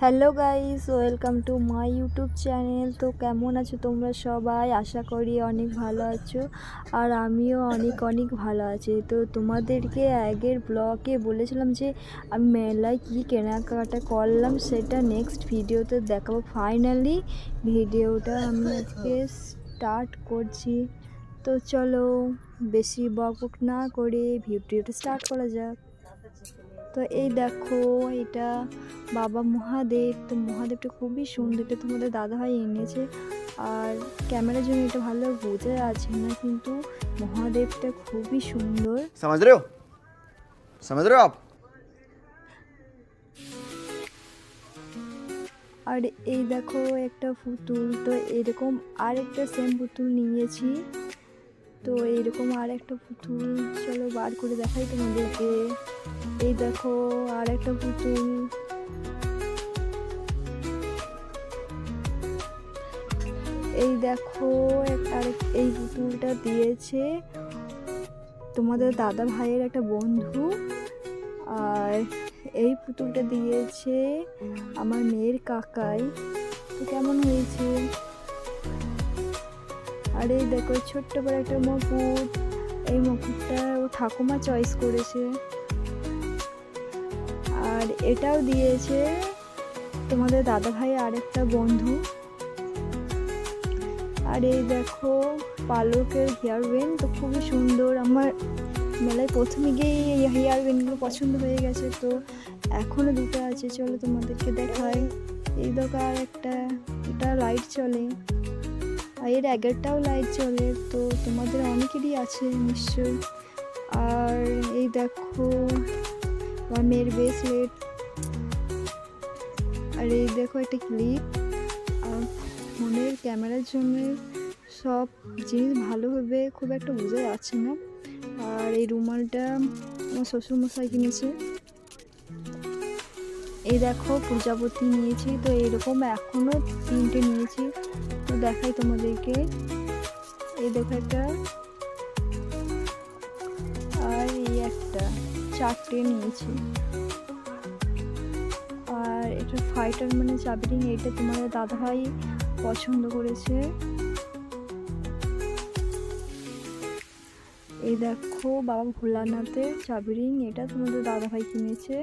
Hello guys welcome to my YouTube channel তো কেমন আছো তোমরা সবাই? আশা করি অনেক ভালো আছো। আর আমিও অনেক অনেক ভালো আছি। তো তোমাদেরকে আগের ব্লগে বলেছিলাম যে, আমি মেলায় কী কেনাকাটা করলাম সেটা নেক্সট ভিডিওতে দেখাবো। ফাইনালি ভিডিওটা আমি আজকে স্টার্ট করছি। তো চলো, বেশি বক না করে ভিডিওটা স্টার্ট করা যাক। তো এই দেখো এটা বাবা মহাদেব। তো মহাদেবটা খুবই সুন্দর। এটা তোমাদের দাদাভাই এনেছে। আর ক্যামেরার জন্য এটা ভালো বোঝা যাচ্ছে না কিন্তু মহাদেবটা খুবই সুন্দর। সমাজ রে আপ। আর এই দেখো একটা পুতুল। তো এরকম আরেকটা সেম পুতুল নিয়েছি। তো এরকম আর একটা পুতুল, চলো বার করে দেখাই তোমাদেরকে। এই দেখো আর একটা পুতুল। এই দেখো আর এই পুতুলটা দিয়েছে তোমাদের দাদা ভাইয়ের একটা বন্ধু। আর এই পুতুলটা দিয়েছে আমার মেয়ের কাকাই। তো কেমন হয়েছে? আর এই দেখো ছোট্ট বড় একটা মুকুট। এই মুকুটটা ও ঠাকুমা চয়েস করেছে। আর এটাও দিয়েছে তোমাদের দাদা ভাই আরেকটা বন্ধু। আর এই দেখো, পালকের হেয়ার বেন তো খুবই সুন্দর। আমার মেলায় প্রথমে গিয়ে এই হেয়ার বেনগুলো পছন্দ হয়ে গেছে, তো এখনও দুটো আছে। চলো তোমাদেরকে দেখায় এই দোকান একটা, এটা লাইট চলে। আর এর আগেরটাও লাইট চলে তো তোমাদের অনেকেরই আছে নিশ্চয়ই। আর এই দেখো, আমার মেয়ের ব্রেসলেট আর এই দেখো একটা ক্লিপ ফোনের ক্যামেরার জন্য সব জিনিস ভালোভাবে খুব একটা বোঝা যাচ্ছে না। আর এই রুমালটা আমার শ্বশুরমশাই কিনেছে। এই দেখো, প্রজাপতি নিয়েছি, তো এরকম এখনও তিনটে নিয়েছি। দেখাই তোমাদেরকে। এই দেখো একটা। আর এই একটা, চারটে নিয়েছি। আর এটা ফাইটার মানে চাবিরিং এটা তোমাদের দাদাভাই পছন্দ করেছে। এই দেখো বাবা ভোলানাথের চাবিরিং এটা তোমাদের দাদাভাই কিনেছে।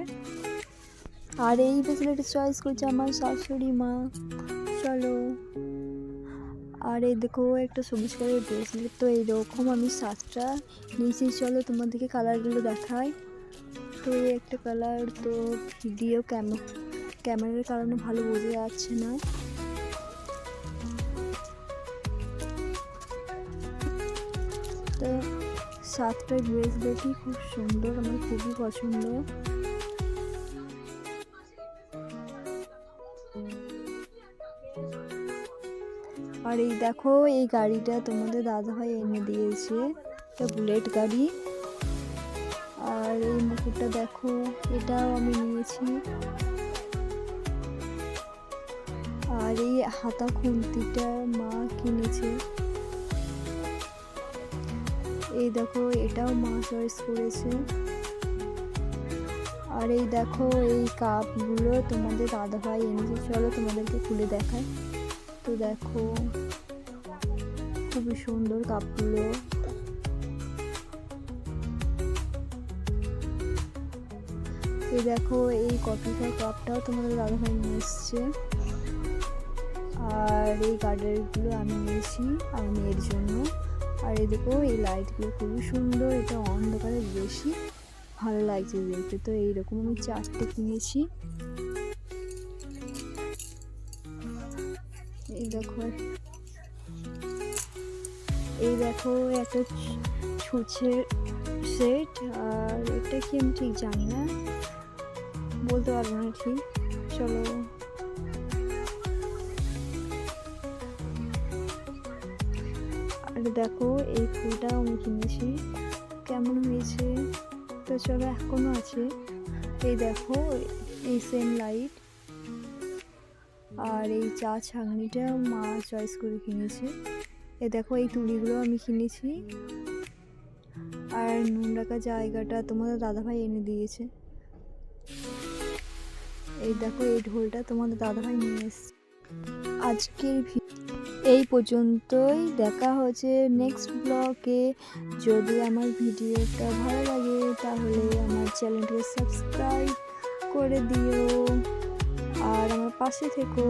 আর এই ব্রেসলেটটা চয়েস করেছে আমার শাশুড়ি মা। চলো। আর এই দেখো, একটা সবুজ কালারের ব্রেসলেট তো এইরকম আমি সাতটা নিচে চলো তোমাদেরকে কালারগুলো দেখাই। তো এই একটা কালার তো ভিডিও ক্যামেরার কারণে ভালো বোঝা যাচ্ছে না। তো সাতটা ব্রেসলেটই খুব সুন্দর, আমার খুবই পছন্দ। আর এই দেখো, এই গাড়িটা তোমাদের দাদাভাই এনে দিয়েছে এটা বুলেট গাড়ি। আর এই মুকুটটা দেখো, এটাও আমি নিয়েছি। আর এই হাতা খুন্তিটা মা কিনেছে। এই দেখো, এটাও মা চয়েস করেছে। আর এই দেখো, এই কাপগুলো তোমাদের দাদাভাই এনেছে, চলো তোমাদেরকে খুলে দেখায় তো দেখো, খুবই সুন্দর কাপগুলো এই দেখো, এই খাওয়ার কাপটাও তোমাদের দাদাভাই নিয়ে এসছে। আর এই গার্ডারগুলো আমি নিয়েছি আমার মেয়ের জন্য। আর এই দেখো, এই লাইটগুলো খুবই সুন্দর, এটা অন্ধকারে বেশি ভালো লাগছে দেখতে। তো এইরকম আমি চারটে কিনেছি। এই দেখো। এই দেখো একটা ছুঁচের সেট, আর এটা কি আমি ঠিক জানি না? বলতে পারব না ঠিক। চলো। আর দেখো এই ফুলটাও আমি কিনেছি। কেমন হয়েছে? তো চলো এখনও আছে। এই দেখো, এই সেম লাইট আর এই চা ছাঁকনিটা মা চয়েস করে কিনেছে। এ দেখো, এই তুলিগুলো আমি কিনেছি। আর নুন রাখা জায়গাটা তোমাদের দাদাভাই এনে দিয়েছে। এই দেখো, এই ঢোলটা তোমাদের দাদাভাই নিয়ে এসছে। আজকের এই পর্যন্তই। দেখা হচ্ছে নেক্সট ব্লগে যদি আমার ভিডিওটা ভালো লাগে, তাহলে আমার চ্যানেলটিকে সাবস্ক্রাইব করে দিও। আর আমার পাশে থেকো।